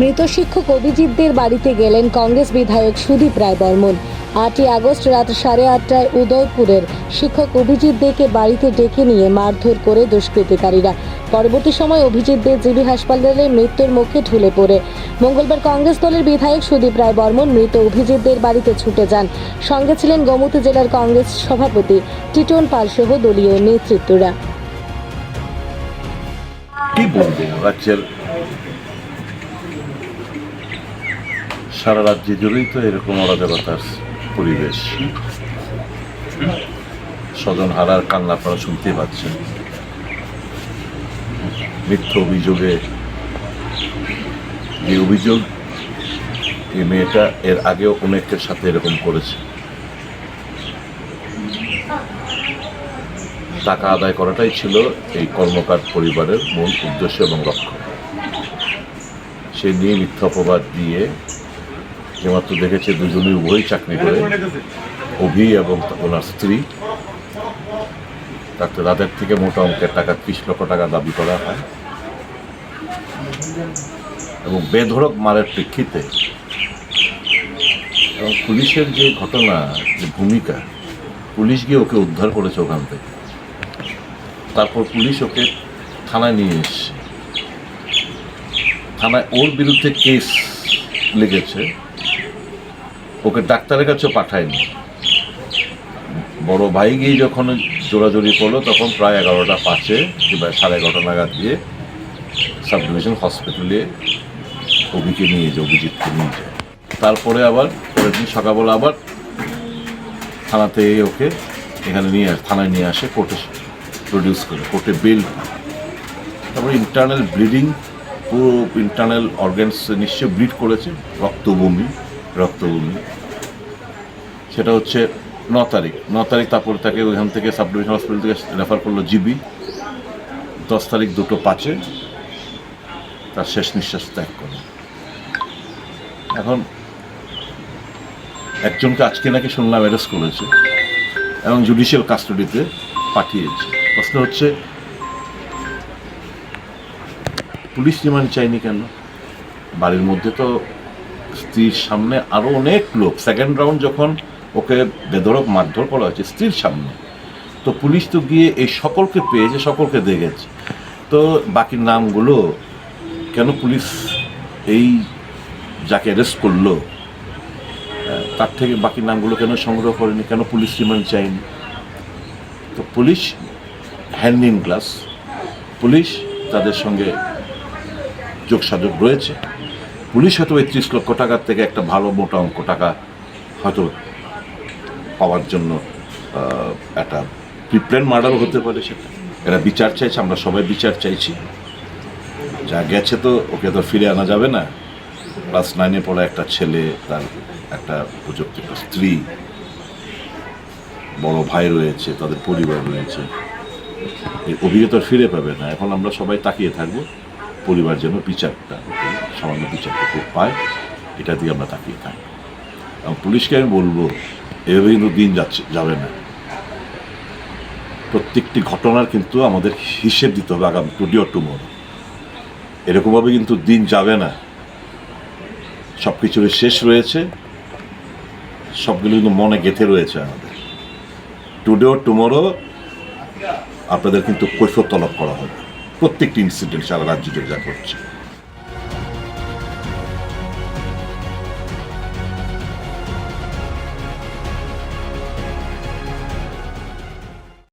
মৃত শিক্ষক অভিজিৎদের বাড়িতে গেলেন কংগ্রেস বিধায়ক সুদীপ রায় বর্মন। আটই আগস্ট রাত সাড়ে আটটায় উদয়পুরের শিক্ষক অভিজিৎ দেকে বাড়িতে ডেকে নিয়ে মারধর করে দুষ্কৃতিকারীরা। পরবর্তী সময় অভিজিৎ দে জিবি হাসপাতালে মৃত্যুর মুখে ঢুলে পড়ে। মঙ্গলবার কংগ্রেস দলের বিধায়ক সুদীপ রায় বর্মন মৃত অভিজিৎদের বাড়িতে ছুটে যান। সঙ্গে ছিলেন গোমতী জেলার কংগ্রেস সভাপতি টিটন পাল সহ দলীয় নেতৃত্বরা। সারা রাজ্যে জুড়েই তো এরকম অরাজকতার পরিবেশ। স্বজন হারার কান্না আপনারা শুনতে পাচ্ছেন। মিথ্য অভিযোগে যে অভিযোগ, এই মেয়েটা এর আগেও অনেকের সাথে এরকম করেছে। টাকা আদায় করাটাই ছিল এই কর্মকার পরিবারের মূল উদ্দেশ্য এবং লক্ষ্য। সে নিয়ে মিথ্যা অপবাদ দিয়ে মাত্র দেখেছে দুজনেই উভয়ই চাকরি করে, অভি এবং ওনার স্ত্রী। তাতে তাদের থেকে মোটা অঙ্কের টাকা ত্রিশ লক্ষ টাকা দাবি করা হয়। এবং বেধড়ক মারের প্রেক্ষিতে এবং পুলিশের যে ঘটনা, যে ভূমিকা, পুলিশ গিয়ে ওকে উদ্ধার করেছে ওখান থেকে। তারপর পুলিশ ওকে থানায় নিয়ে এসছে। থানায় ওর বিরুদ্ধে কেস লেগেছে। ওকে ডাক্তারের কাছেও পাঠায়নি। বড় ভাই গিয়ে যখন জোরাজোরি করল, তখন প্রায় এগারোটা পাঁচে, কিংবা সাড়ে এগারোটা নাগাদ গিয়ে সাব ডিভিশন হসপিটালে অভিকে নিয়ে যায়, অভিজিৎকে নিয়ে যায়। তারপরে আবার পরের দিন সকালবেলা আবার থানাতে ওকে এখানে নিয়ে আসে, থানায় নিয়ে আসে, কোর্টে প্রডিউস করে, কোর্টে বেল তারপরে ইন্টারনাল ব্লিডিং পুরো ইন্টারনাল অর্গানস নিশ্চয় ব্লিড করেছে, রক্তবমি। রক্তবমি সেটা হচ্ছে ন তারিখ। ন তারিখ তারপর তাকে ওইখান থেকে সাব ডিভিশন হসপিটাল থেকে রেফার করল জিবি। দশ তারিখ দুটো পাঁচে তার শেষ নিঃশ্বাস ত্যাগ করে। এখন একজনকে আজকে নাকি শুনলাম অ্যারেস্ট করেছে এবং জুডিশিয়াল কাস্টডিতে পাঠিয়েছে। প্রশ্ন হচ্ছে, পুলিশ রিমান্ড চাইনি কেন? বাড়ির মধ্যে তো স্ত্রীর সামনে আরও অনেক লোক। সেকেন্ড রাউন্ড যখন ওকে বেদরক মারধর করা হয়েছে স্ত্রীর সামনে, তো পুলিশ তো গিয়ে এই সকলকে পেয়েছে, সকলকে দেখেছে তো বাকি নামগুলো কেন পুলিশ এই যাকে অ্যারেস্ট করল তার থেকে বাকি নামগুলো কেন সংগ্রহ করেনি, কেন পুলিশ রিমান্ড চায়নি? তো police hand in glass police তাদের সঙ্গে যোগসাযোগ রয়েছে। পুলিশ হয়তো ওই ত্রিশ লক্ষ টাকার থেকে একটা ভালো মোটা অঙ্ক টাকা হয়তো পাওয়ার জন্য একটা প্রিপ্ল্যান মার্ডারও হতে পারে সেটা। এরা বিচার চাইছে, আমরা সবাই বিচার চাইছি। যা গেছে তো ওকে তো ফিরে আনা যাবে না। ক্লাস নাইনে পড়া একটা ছেলে, তার একটা উপযুক্ত একটা স্ত্রী, বড় ভাই রয়েছে, তাদের পরিবার রয়েছে। এই অভিজ্ঞতা ফিরে পাবে না। এখন আমরা সবাই তাকিয়ে থাকব পরিবার যেন বিচারটা সামান্য বিচারটুকু পায়, এটা দিয়ে আমরা তাকিয়ে থাকব এবং পুলিশকে আমি বলব এভাবে কিন্তু দিন যাচ্ছে, যাবে না। প্রত্যেকটি ঘটনার কিন্তু আমাদের হিসেব দিতে হবে আগামী টুডি অর টুমোরো এরকমভাবে কিন্তু দিন যাবে না। সব কিছুর শেষ রয়েছে। সবগুলো কিন্তু মনে গেঁথে রয়েছে আমাদের। টুডে টুমোরো আপনাদের কিন্তু কৈফত তলব করা হবে। প্রত্যেকটি ইনসিডেন্ট সারা রাজ্য জুড়ে যা করছে